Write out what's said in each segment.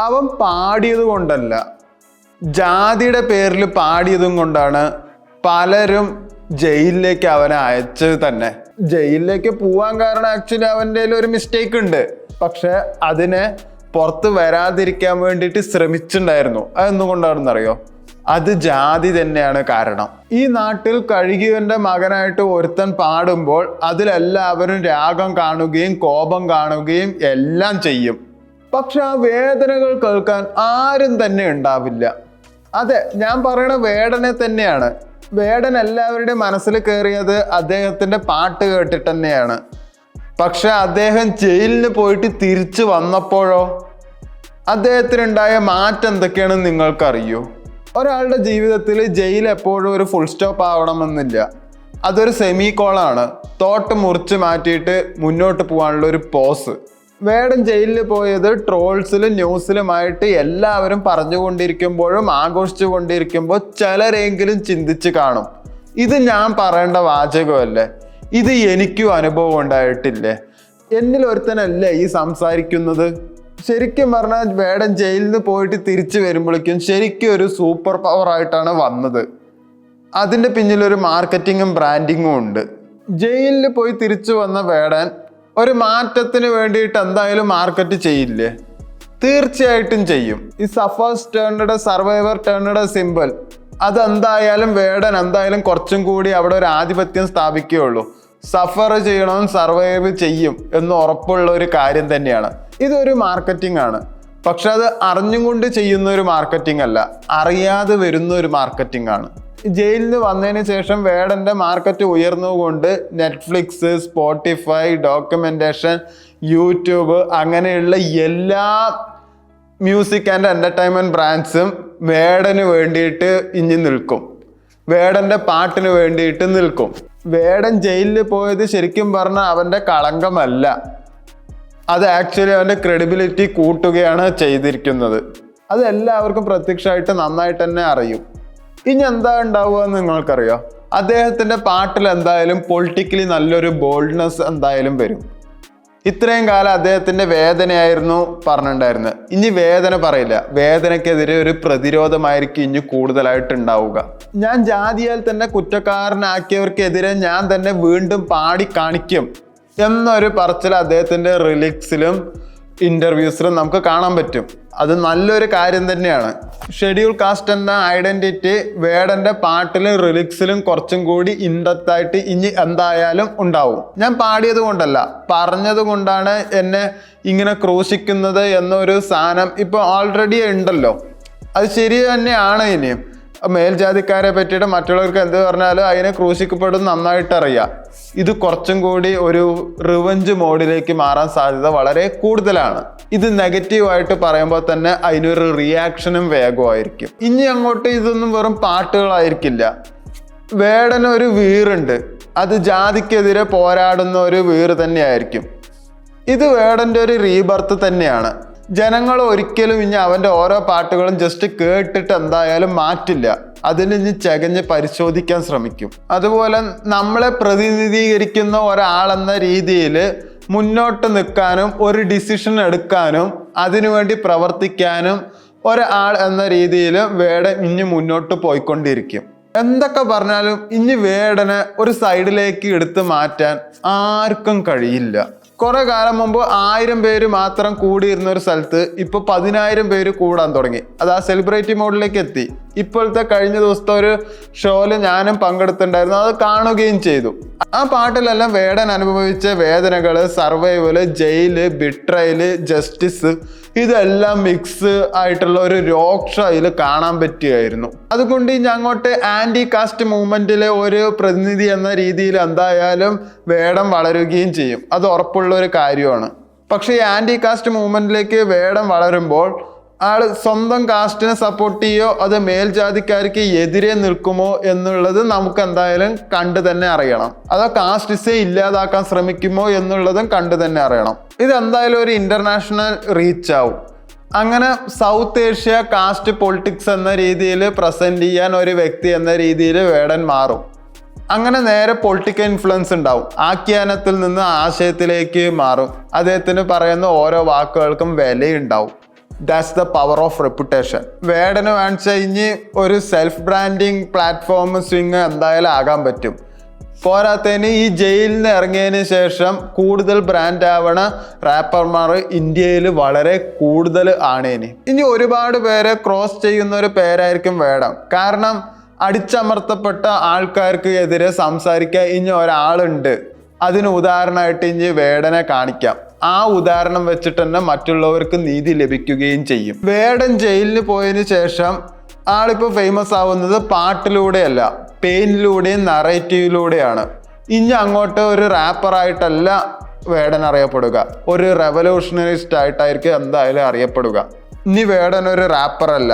അവൻ പാടിയത് കൊണ്ടല്ല. ജാതിയുടെ പേരിൽ പാടിയതും കൊണ്ടാണ് പലരും ജയിലിലേക്ക് അവനെ അയച്ചത് തന്നെ. ജയിലിലേക്ക് പോവാൻ കാരണം ആക്ച്വലി അവന്റെ ഒരു മിസ്റ്റേക്ക് ഉണ്ട്. പക്ഷെ അതിനെ പുറത്ത് വരാതിരിക്കാൻ വേണ്ടിയിട്ട് ശ്രമിച്ചിട്ടുണ്ടായിരുന്നു. അതെന്തുകൊണ്ടാണെന്നറിയോ? അത് ജാതി തന്നെയാണ് കാരണം. ഈ നാട്ടിൽ കഴുകിയവന്റെ മകനായിട്ട് ഒരുത്തൻ പാടുമ്പോൾ അതിലെല്ലാവരും രാഗം കാണുകയും കോപം കാണുകയും എല്ലാം ചെയ്യും. പക്ഷെ ആ വേദനകൾ കേൾക്കാൻ ആരും തന്നെ ഉണ്ടാവില്ല. അതെ ഞാൻ പറയണ വേടനെ തന്നെയാണ്. വേടൻ എല്ലാവരുടെയും മനസ്സിൽ കയറിയത് അദ്ദേഹത്തിന്റെ പാട്ട് കേട്ടിട്ട് തന്നെയാണ്. പക്ഷെ അദ്ദേഹം ജയിലിന് പോയിട്ട് തിരിച്ചു വന്നപ്പോഴോ? അദ്ദേഹത്തിനുണ്ടായ മാറ്റം എന്തൊക്കെയാണെന്ന് നിങ്ങൾക്കറിയോ? ഒരാളുടെ ജീവിതത്തിൽ ജയിൽ എപ്പോഴും ഒരു ഫുൾ സ്റ്റോപ്പ് ആവണമെന്നില്ല. അതൊരു സെമി കോളാണ് തോട്ട് മുറിച്ച് മാറ്റിയിട്ട് മുന്നോട്ട് പോകാനുള്ള ഒരു പോസ് വേടൻ ജയിലിൽ പോയത് ട്രോൾസിലും ന്യൂസിലുമായിട്ട് എല്ലാവരും പറഞ്ഞുകൊണ്ടിരിക്കുമ്പോഴും ആഘോഷിച്ചു കൊണ്ടിരിക്കുമ്പോൾ ചിലരെങ്കിലും ചിന്തിച്ച് കാണും. ഇത് ഞാൻ പറയേണ്ട വാചകമല്ലേ? ഇത് എനിക്കും അനുഭവം ഉണ്ടായിട്ടില്ലേ? എന്നിൽ ഒരുത്തനല്ലേ ഈ സംസാരിക്കുന്നത്? ശരിക്കും പറഞ്ഞാൽ വേടൻ ജയിലിൽ നിന്ന് പോയിട്ട് തിരിച്ചു വരുമ്പോഴേക്കും ശരിക്കും ഒരു സൂപ്പർ പവർ ആയിട്ടാണ് വന്നത്. അതിന്റെ പിന്നിലൊരു മാർക്കറ്റിങ്ങും ബ്രാൻഡിങ്ങും ഉണ്ട്. ജയിലിൽ പോയി തിരിച്ചു വന്ന വേടൻ ഒരു മാറ്റത്തിന് വേണ്ടിയിട്ട് എന്തായാലും മാർക്കറ്റ് ചെയ്യില്ലേ? തീർച്ചയായിട്ടും ചെയ്യും. ഈ സഫേഴ്സ് ടേണയുടെ സർവൈവർ ടേണയുടെ സിമ്പിൾ അതെന്തായാലും വേടൻ എന്തായാലും കുറച്ചും കൂടി അവിടെ ഒരു ആധിപത്യം സ്ഥാപിക്കുകയുള്ളൂ. സഫർ ചെയ്യണം സർവൈവ് ചെയ്യും എന്ന് ഉറപ്പുള്ള ഒരു കാര്യം തന്നെയാണ്. ഇതൊരു മാർക്കറ്റിംഗ് ആണ്. പക്ഷെ അത് അറിഞ്ഞും കൊണ്ട് ചെയ്യുന്ന ഒരു മാർക്കറ്റിംഗ് അല്ല. അറിയാതെ വരുന്ന ഒരു മാർക്കറ്റിംഗ് ആണ്. ജയിലിൽ വന്നതിന് ശേഷം വേടന്റെ മാർക്കറ്റ് ഉയർന്നുകൊണ്ട് നെറ്റ്ഫ്ലിക്സ് സ്പോട്ടിഫൈ ഡോക്യുമെന്റേഷൻ യൂട്യൂബ് അങ്ങനെയുള്ള എല്ലാ മ്യൂസിക് ആൻഡ് എന്റർടൈൻമെന്റ് ബ്രാൻഡ്സും വേടന് വേണ്ടിയിട്ട് ഇഞ്ഞി നിൽക്കും. വേടന്റെ പാട്ടിന് വേണ്ടിയിട്ട് നിൽക്കും. വേടൻ ജയിലിൽ പോയത് ശരിക്കും പറഞ്ഞാൽ അവന്റെ കളങ്കമല്ല. അത് ആക്ച്വലി അവന്റെ ക്രെഡിബിലിറ്റി കൂട്ടുകയാണ് ചെയ്തിരിക്കുന്നത്. അത് എല്ലാവർക്കും പ്രത്യക്ഷമായിട്ട് നന്നായിട്ട് തന്നെ അറിയും. ഇനി എന്താ ഉണ്ടാവുക എന്ന് നിങ്ങൾക്കറിയാം? അദ്ദേഹത്തിന്റെ പാട്ടിൽ എന്തായാലും പൊളിറ്റിക്കലി നല്ലൊരു ബോൾഡ്നെസ് എന്തായാലും വരും. ഇത്രയും കാലം അദ്ദേഹത്തിന്റെ വേദനയായിരുന്നു പറഞ്ഞിട്ടുണ്ടായിരുന്നത്. ഇനി വേദന പറയില്ല. വേദനക്കെതിരെ ഒരു പ്രതിരോധമായിരിക്കും ഇനി കൂടുതലായിട്ട് ഉണ്ടാവുക ഞാൻ ജാതിയാൽ തന്നെ കുറ്റക്കാരനാക്കിയവർക്കെതിരെ ഞാൻ തന്നെ വീണ്ടും പാടി കാണിക്കും. എന്നൊരു പറച്ചിൽ അദ്ദേഹത്തിന്റെ റിലിക്സിലും ഇന്റർവ്യൂസിലും നമുക്ക് കാണാൻ പറ്റും. അത് നല്ലൊരു കാര്യം തന്നെയാണ്. ഷെഡ്യൂൾ കാസ്റ്റ് എന്ന ഐഡന്റിറ്റി വേടന്റെ പാട്ടിലും റിലിക്സിലും കുറച്ചും കൂടി ഇൻഡത്തായിട്ട് ഇനി എന്തായാലും ഉണ്ടാവും. ഞാൻ പാടിയത് കൊണ്ടല്ല പറഞ്ഞത് കൊണ്ടാണ് എന്നെ ഇങ്ങനെ ക്രൂശിക്കുന്നത് എന്നൊരു സാധനം ഇപ്പോൾ ഓൾറെഡി ഉണ്ടല്ലോ. അത് ശരി തന്നെയാണ് ഇനിയും. മേൽജാതിക്കാരെ പറ്റിയിട്ട് മറ്റുള്ളവർക്ക് എന്ത് പറഞ്ഞാലും അതിനെ ക്രൂശിക്കപ്പെടും നന്നായിട്ട് അറിയാം ഇത് കുറച്ചും കൂടി ഒരു റിവഞ്ച് മോഡിലേക്ക് മാറാൻ സാധ്യത വളരെ കൂടുതലാണ്. ഇത് നെഗറ്റീവായിട്ട് പറയുമ്പോൾ തന്നെ അതിനൊരു റിയാക്ഷനും വേഗമായിരിക്കും ഇനി അങ്ങോട്ട് ഇതൊന്നും വെറും പാട്ടുകളായിരിക്കില്ല. വേടനൊരു വീറുണ്ട്. അത് ജാതിക്കെതിരെ പോരാടുന്ന ഒരു വീറ് തന്നെയായിരിക്കും. ഇത് വേടന്റെ ഒരു റീബർത്ത് തന്നെയാണ്. ജനങ്ങൾ ഒരിക്കലും ഇനി അവന്റെ ഓരോ പാട്ടുകളും ജസ്റ്റ് കേട്ടിട്ട് എന്തായാലും മാറ്റില്ല. അതിന് ഇനി ചകഞ്ഞ് പരിശോധിക്കാൻ ശ്രമിക്കും. അതുപോലെ നമ്മളെ പ്രതിനിധീകരിക്കുന്ന ഒരാളെന്ന രീതിയിൽ മുന്നോട്ട് നിൽക്കാനും ഒരു ഡിസിഷൻ എടുക്കാനും അതിനുവേണ്ടി പ്രവർത്തിക്കാനും ഒരാൾ എന്ന രീതിയിൽ വേടൻ ഇനി മുന്നോട്ട് പോയിക്കൊണ്ടിരിക്കും. എന്തൊക്കെ പറഞ്ഞാലും ഇനി വേടനെ ഒരു സൈഡിലേക്ക് എടുത്ത് മാറ്റാൻ ആർക്കും കഴിയില്ല. കുറെ കാലം മുമ്പ് ആയിരം പേര് മാത്രം കൂടിയിരുന്ന ഒരു സ്ഥലത്ത് ഇപ്പൊ പതിനായിരം പേര് കൂടാൻ തുടങ്ങി. അത് ആ സെലിബ്രിറ്റി മോഡിലേക്ക് എത്തി. ഇപ്പോഴത്തെ കഴിഞ്ഞ ദിവസത്തെ ഒരു ഷോയിൽ ഞാനും പങ്കെടുത്തിട്ടുണ്ടായിരുന്നു. അത് കാണുകയും ചെയ്തു. ആ പാട്ടിലെല്ലാം വേടൻ അനുഭവിച്ച വേദനകൾ സർവൈവൽ ജയിൽ ബിട്രയൽ ജസ്റ്റിസ് ഇതെല്ലാം മിക്സ് ആയിട്ടുള്ള ഒരു രോക്ഷ ഇതിൽ കാണാൻ പറ്റുകയായിരുന്നു. അതുകൊണ്ട് ഇനി അങ്ങോട്ട് ആന്റി കാസ്റ്റ് മൂവ്മെന്റിലെ ഒരു പ്രതിനിധി എന്ന രീതിയിൽ എന്തായാലും വേടം വളരുകയും ചെയ്യും. അത് ഉറപ്പുള്ള ഒരു കാര്യമാണ്. പക്ഷേ ഈ ആന്റി കാസ്റ്റ് മൂവ്മെന്റിലേക്ക് വേടം വളരുമ്പോൾ ആൾ സ്വന്തം കാസ്റ്റിനെ സപ്പോർട്ട് ചെയ്യോ അത് മേൽജാതിക്കാർക്ക് എതിരെ നിൽക്കുമോ എന്നുള്ളത് നമുക്ക് എന്തായാലും കണ്ടു തന്നെ അറിയണം. അതോ കാസ്റ്റിസെ ഇല്ലാതാക്കാൻ ശ്രമിക്കുമോ എന്നുള്ളതും കണ്ടു തന്നെ അറിയണം. ഇത് എന്തായാലും ഒരു ഇന്റർനാഷണൽ റീച്ച് ആവും. അങ്ങനെ സൗത്ത് ഏഷ്യ കാസ്റ്റ് പൊളിറ്റിക്സ് എന്ന രീതിയിൽ പ്രസന്റ് ചെയ്യാൻ ഒരു വ്യക്തി എന്ന രീതിയിൽ വേടൻ മാറും. അങ്ങനെ നേരെ പൊളിറ്റിക്കൽ ഇൻഫ്ലുവൻസ് ഉണ്ടാവും. ആഖ്യാനത്തിൽ നിന്ന് ആശയത്തിലേക്ക് മാറും. അദ്ദേഹത്തിന് പറയുന്ന ഓരോ വാക്കുകൾക്കും വിലയുണ്ടാവും. That's the power of reputation വേടന് വാങ്ങിച്ചു കഴിഞ്ഞ് ഒരു സെൽഫ് ബ്രാൻഡിങ് പ്ലാറ്റ്ഫോം സ്വിങ് എന്തായാലും ആകാൻ പറ്റും. പോരാത്തതിന് ഈ ജയിലിൽ നിന്ന് ഇറങ്ങിയതിന് ശേഷം കൂടുതൽ ബ്രാൻഡ് ആവണ റാപ്പർമാർ ഇന്ത്യയിൽ വളരെ കൂടുതൽ ആണേന്. ഇനി ഒരുപാട് പേരെ ക്രോസ് ചെയ്യുന്ന ഒരു പേരായിരിക്കും വേടം കാരണം അടിച്ചമർത്തപ്പെട്ട ആൾക്കാർക്ക് എതിരെ സംസാരിക്കാൻ ഇനി ഒരാളുണ്ട്. അതിന് ഉദാഹരണമായിട്ട് ഇനി വേടനെ കാണിക്കാം. ആ ഉദാഹരണം വെച്ചിട്ട് തന്നെ മറ്റുള്ളവർക്ക് നീതി ലഭിക്കുകയും ചെയ്യും. വേടൻ ജയിലിന് പോയതിന് ശേഷം ആളിപ്പോൾ ഫേമസ് ആവുന്നത് പാട്ടിലൂടെയല്ല പെയിനിലൂടെയും നറേറ്റീവിലൂടെയാണ് ഇനി അങ്ങോട്ട് ഒരു റാപ്പറായിട്ടല്ല വേടൻ അറിയപ്പെടുക. ഒരു റെവല്യൂഷണറിസ്റ്റ് ആയിട്ടായിരിക്കും എന്തായാലും അറിയപ്പെടുക. ഇനി വേടൻ ഒരു റാപ്പറല്ല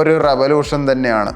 ഒരു റെവല്യൂഷൻ തന്നെയാണ്.